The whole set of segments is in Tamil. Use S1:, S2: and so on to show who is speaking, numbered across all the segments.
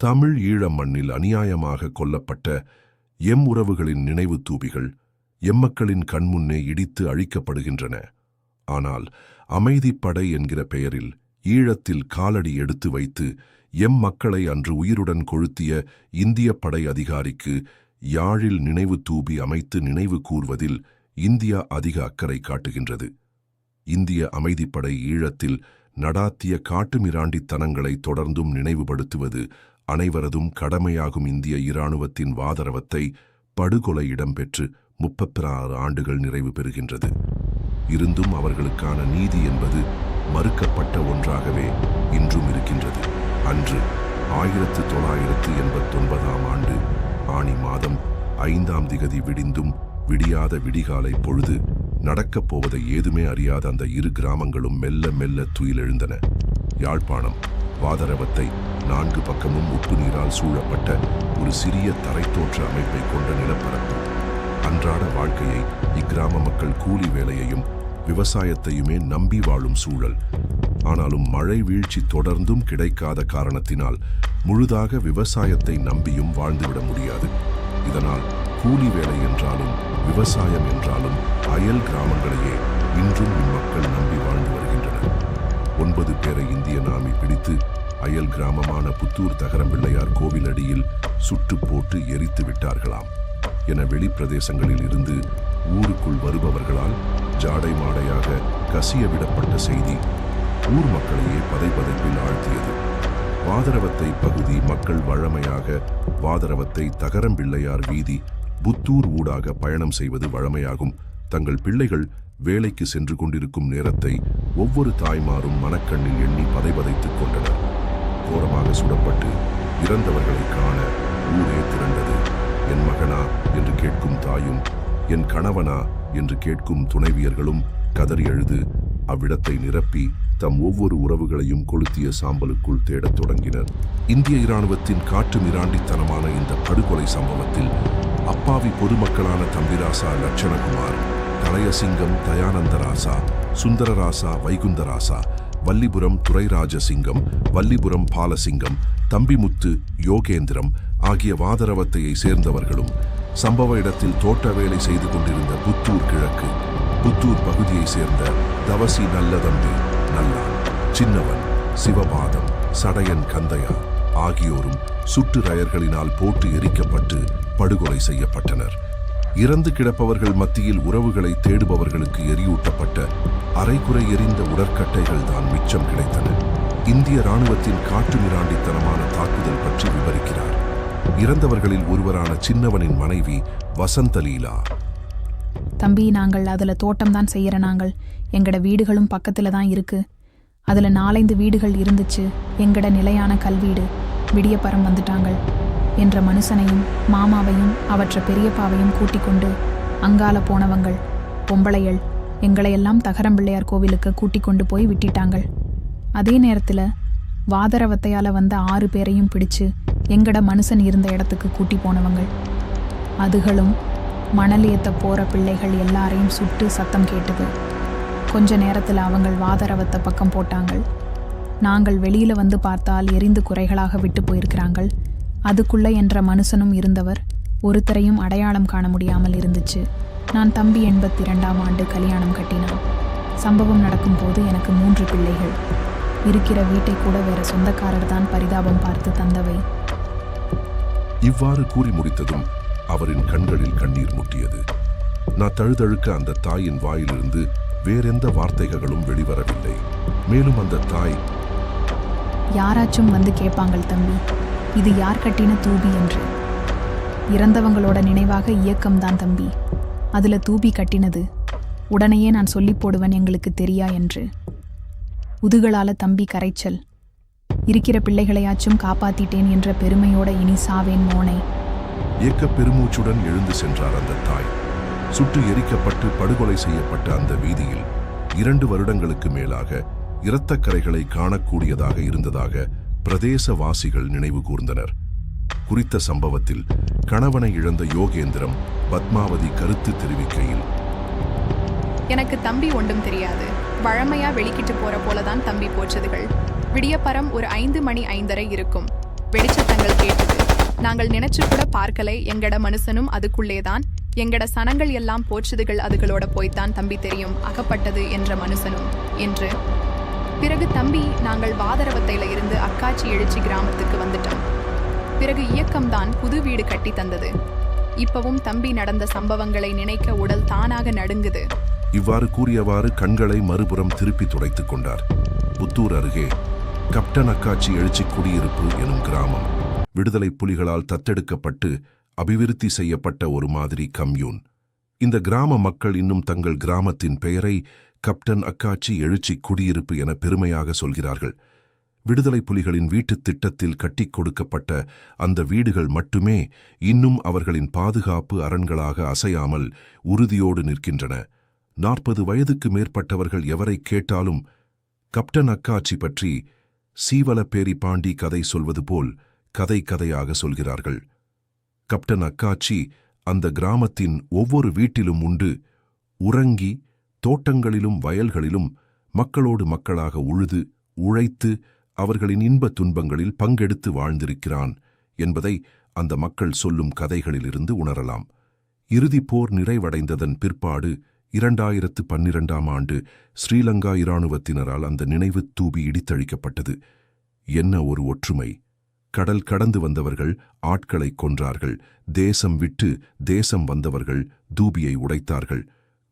S1: தமிழ் ஈழ மண்ணில் அநியாயமாக கொல்லப்பட்ட எம் உறவுகளின் நினைவு தூபிகள் எம்மக்களின் கண்முன்னே இடித்து அழிக்கப்படுகின்றன. ஆனால் அமைதிப்படை என்கிற பெயரில் ஈழத்தில் காலடி எடுத்து வைத்து எம் மக்களை அன்று உயிருடன் கொளுத்திய இந்திய படை அதிகாரிக்கு யாழில் நினைவு தூபி அமைத்து நினைவு கூர்வதில் இந்தியா அதிக அக்கறை காட்டுகின்றது. இந்திய அமைதிப்படை ஈழத்தில் நடாத்திய காட்டுமிராண்டித்தனங்களை தொடர்ந்தும் நினைவுபடுத்துவது அனைவரதும் கடமையாகும் இந்திய இராணுவத்தின் வாதரவத்தை படுகொலை இடம்பெற்று முப்பத்தாறு ஆண்டுகள் நிறைவு பெறுகின்றது. இருந்தும் அவர்களுக்கான நீதி என்பது மறுக்கப்பட்ட ஒன்றாகவே இன்றும் இருக்கின்றது. அன்று ஆயிரத்து தொள்ளாயிரத்து எண்பத்தொன்பதாம் ஆண்டு ஆணி மாதம் ஐந்தாம் திகதி விடிந்தும் விடியாத விடிகாலை பொழுது நடக்கப் போவதை ஏதுமே அறியாத அந்த இரு கிராமங்களும் மெல்ல மெல்ல துயிலெழுந்தன. யாழ்ப்பாணம் வாதரவத்தை நான்கு பக்கமும் உப்பு நீரால் சூழப்பட்ட ஒரு சிறிய தரைத்தோற்ற அமைப்பை கொண்ட நிலப்பரப்பு. அன்றாட வாழ்க்கையை இக்கிராம மக்கள் கூலி வேலையையும் விவசாயத்தையுமே நம்பி வாழும் சூழல். ஆனாலும் மழை வீழ்ச்சி தொடர்ந்தும் கிடைக்காத காரணத்தினால் முழுதாக விவசாயத்தை நம்பியும் வாழ்ந்துவிட முடியாது. இதனால் கூலி வேலை என்றாலும் விவசாயம் என்றாலும் அயல் கிராமங்களையே இன்றும் இம்மக்கள் நம்பி வாழ்ந்து வருகின்றனர். ஒன்பது பேரை இந்திய நாமி பிடித்து அயல் கிராமமான புத்தூர் தகரம்பிள்ளையார் கோவிலடியில் சுட்டு போட்டு எரித்து விட்டார்களாம் என வெளிப்பிரதேசங்களில் இருந்து ஊருக்குள் வருபவர்களால் ஜாடை மாடையாக கசிய விடப்பட்ட செய்தி ஊர் மக்களையே பதைபதைப்பில் ஆழ்த்தியது. வாதரவத்தை பகுதி மக்கள் வழமையாக வாதரவத்தை தகரம்பிள்ளையார் வீதி புத்தூர் ஊடாக பயணம் செய்வது வழமையாகும். தங்கள் பிள்ளைகள் வேலைக்கு சென்று கொண்டிருக்கும் நேரத்தை ஒவ்வொரு தாய்மாரும் மனக்கண்ணில் எண்ணி பதைபதைத்துக் கொண்டனர். கோரமாக சுடப்பட்டு இறந்தவர்களை காண ஊரே திரண்டது. என் மகனா என்று கேட்கும் தாயும் என் கணவனா என்று கேட்கும் துணைவியர்களும் கதறி அழுது அவ்விடத்தை நிரப்பி தம் ஒவ்வொரு உறவுகளையும் கொளுத்திய சாம்பலுக்குள் தேடத் தொடங்கினர். இந்திய இராணுவத்தின் காட்டு மிராண்டித்தனமான இந்த படுகொலை சம்பவத்தில் அப்பாவி பொதுமக்களான தம்பிராசா லட்சணகுமார் தலயசிங்கம் தயானந்தராசா சுந்தரராசா வைகுந்தராசா வல்லிபுரம் துரைராஜசிங்கம் வல்லிபுரம் பாலசிங்கம் தம்பிமுத்து யோகேந்திரம் ஆகிய வாதரவத்தையை சேர்ந்தவர்களும் சம்பவ இடத்தில் தோட்ட வேலை செய்து கொண்டிருந்த புத்தூர் கிழக்கு புத்தூர் பகுதியை சேர்ந்த தவசி நல்லதம்பி நல்லான் சின்னவன் சிவபாதம் சடையன் கந்தையா ஆகியோரும் சுட்டு ரயர்களினால் போட்டு எரிக்கப்பட்டு படுகொலை செய்யப்பட்டனர். இறந்து கிடப்பவர்கள் மத்தியில் உறவுகளை தேடுபவர்களுக்கு எரியூட்டப்பட்ட அரைகுறை எரிந்த உடற்கட்டைகள் தான் மிச்சம் கிடைத்தன. இந்திய ராணுவத்தின் காட்டு மிராண்டித்தனமான தாக்குதல் பற்றி விவரிக்கிறார். இறந்தவர்களில் ஒருவரான சின்னவனின் மனைவி வசந்தலீலா
S2: தம்பி நாங்கள் அதுல தோட்டம் தான் செய்யற நாங்கள். எங்கட வீடுகளும் பக்கத்துல தான் இருக்கு. அதுல நாலைந்து வீடுகள் இருந்துச்சு. எங்கட நிலையான கல்வீடு. விடியப்பறம் வந்துட்டாங்கள். என்ற மனுஷனையும் மாமாவையும் அவற்ற பெரியப்பாவையும் கூட்டிக் கொண்டு அங்கால போனவங்கள் பொம்பளையள் எங்களையெல்லாம் தகரம்பிள்ளையார் கோவிலுக்கு கூட்டிக் கொண்டு போய் விட்டிட்டாங்கள். அதே நேரத்தில் வாதரவத்தையால் வந்த ஆறு பேரையும் பிடிச்சு எங்கட மனுஷன் இருந்த இடத்துக்கு கூட்டி போனவங்கள். அதுகளும் மணல் ஏத்த போற பிள்ளைகள் எல்லாரையும் சுட்டு சத்தம் கேட்டது. கொஞ்ச நேரத்தில் அவங்கள் வாதரவத்தை பக்கம் போட்டாங்கள். நாங்கள் வெளியில் வந்து பார்த்தால் எரிந்து குறைகளாக விட்டு போயிருக்கிறாங்கள். அதுக்குள்ள என்ற மனுஷனும் இருந்தவர் ஒருத்தரையும் அடையாளம் காண முடியாமல் இருந்துச்சு. நான் தம்பி எண்பத்தி இரண்டாம் ஆண்டு கல்யாணம் கட்டினான். சம்பவம் நடக்கும்போது எனக்கு மூன்று பிள்ளைகள். இருக்கிற வீட்டை கூட வேற சொந்தக்காரர் தான் பரிதாபம் பார்த்து தந்தவை.
S1: இவ்வாறு கூறி முடித்ததும் அவரின் கண்களில் கண்ணீர் முட்டியது. நான் தழுதழுக்க அந்த தாயின் வாயிலிருந்து வேறெந்த வார்த்தைகளும் வெளிவரவில்லை. மேலும் அந்த தாய்
S2: யாராச்சும் வந்து கேட்பாங்கள் தம்பி. இது யார் கட்டின தூபி என்று. இறந்தவங்களோட நினைவாக இயக்கம்தான் தம்பி. அதுல தூபி கட்டினது. உடனேயே நான் சொல்லி போடுவேன் எங்களுக்கு தெரியா என்று. உதுகளால தம்பி கரைச்சல். இருக்கிற பிள்ளைகளையாச்சும் காப்பாத்திட்டேன் என்ற பெருமையோட இனி சாவேன் மோனை.
S1: ஏக்க பெருமூச்சுடன் எழுந்து சென்றார் அந்த தாய். சுட்டு எரிக்கப்பட்டு படுகொலை செய்யப்பட்ட அந்த வீதியில் இரண்டு வருடங்களுக்கு மேலாக இரத்தக்கரைகளை காணக்கூடியதாக இருந்ததாக பிரதேசவாசிகள் நினைவு கூர்ந்தனர் குறித்த சம்பவத்தில் கணவனை இழந்த யோகேந்திரம் பத்மாவதி கருத்து தெரிவிக்கையில்
S3: எனக்கு தம்பி ஒன்றும் தெரியாது. வழமையா வெளிக்கிட்டு போற போலதான் தம்பி போச்சதுகள். விடியப்பறம் ஒரு ஐந்து மணி ஐந்தரை இருக்கும். வெடிச்சத்தங்கள் கேட்டது. நாங்கள் நினைச்சு கூட பார்க்கலை. எங்கட மனுஷனும் அதுக்குள்ளேதான். எங்கட சனங்கள் எல்லாம் போச்சதுகள் அதுகளோட போய்த்தான் தம்பி தெரியும். அகப்பட்டது என்ற மனுஷனும் என்று பிறகு தம்பி நாங்கள் வாதரவத்தையில இருந்து அக்காச்சி எழுச்சி கிராமத்துக்கு வந்துட்டோம். பிறகு இயக்கம்தான் புது வீடு கட்டி தந்தது. இப்பவும் தம்பி நடந்த சம்பவங்களை நினைக்க உடல் தானாக நடுங்குது.
S1: இவ்வாறு கூறியவாறு கண்களை மறுபுறம் திருப்பி துடைத்துக் கொண்டார். புத்தூர் அருகே கப்டன் அக்காச்சி எழுச்சி குடியிருப்பு எனும் கிராமம். விடுதலை புலிகளால் தத்தெடுக்கப்பட்டு அபிவிருத்தி செய்யப்பட்ட ஒரு மாதிரி கம்யூன். இந்த கிராம மக்கள் இன்னும் தங்கள் கிராமத்தின் பெயரை கப்டன் அக்காச்சி எழுச்சி குடியிருப்பு என பெருமையாக சொல்கிறார்கள். விடுதலை புலிகளின் வீட்டுத் திட்டத்தில் கட்டிக் கொடுக்கப்பட்ட அந்த வீடுகள் மட்டுமே இன்னும் அவர்களின் பாதுகாப்பு அரண்களாக அசையாமல் உறுதியோடு நிற்கின்றன. நாற்பது வயதுக்கு மேற்பட்டவர்கள் எவரை கேட்டாலும் கப்டன் அக்காச்சி பற்றி சீவலப்பேரி பாண்டி கதை சொல்வது போல் கதை கதையாக சொல்கிறார்கள். கப்டன் அக்காச்சி அந்த கிராமத்தின் ஒவ்வொரு வீட்டிலும் உண்டு. உறங்கி தோட்டங்களிலும் வயல்களிலும் மக்களோடு மக்களாக உழுது உழைத்து அவர்களின் இன்பத் துன்பங்களில் பங்கெடுத்து வாழ்ந்திருக்கிறான் என்பதை அந்த மக்கள் சொல்லும் கதைகளிலிருந்து உணரலாம். இறுதிப் போர் நிறைவடைந்ததன் பிற்பாடு இரண்டாயிரத்து பன்னிரண்டாம் ஆண்டு ஸ்ரீலங்கா இராணுவத்தினரால் அந்த நினைவு தூபி இடித்தழிக்கப்பட்டது. என்ன ஒரு ஒற்றுமை! கடல் கடந்து வந்தவர்கள் ஆட்களை கொன்றார்கள் தேசம் விட்டு தேசம் வந்தவர்கள் தூபியை உடைத்தார்கள்.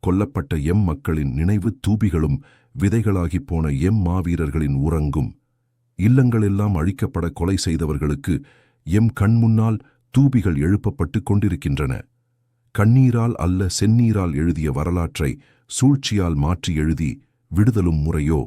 S1: கொல்லப்பட்ட எம் மக்களின் நினைவு தூபிகளும் விதைகளாகி போன எம் மாவீரர்களின் உறங்கும். இல்லங்களெல்லாம் அழிக்கப்பட கொலை செய்தவர்களுக்கு எம் கண்முன்னால் தூபிகள் எழுப்பப்பட்டுக் கொண்டிருக்கின்றன. கண்ணீரால் அல்ல செந்நீரால் எழுதிய வரலாற்றை சூழ்ச்சியால் மாற்றி எழுதி விடுதலும் முறையோ?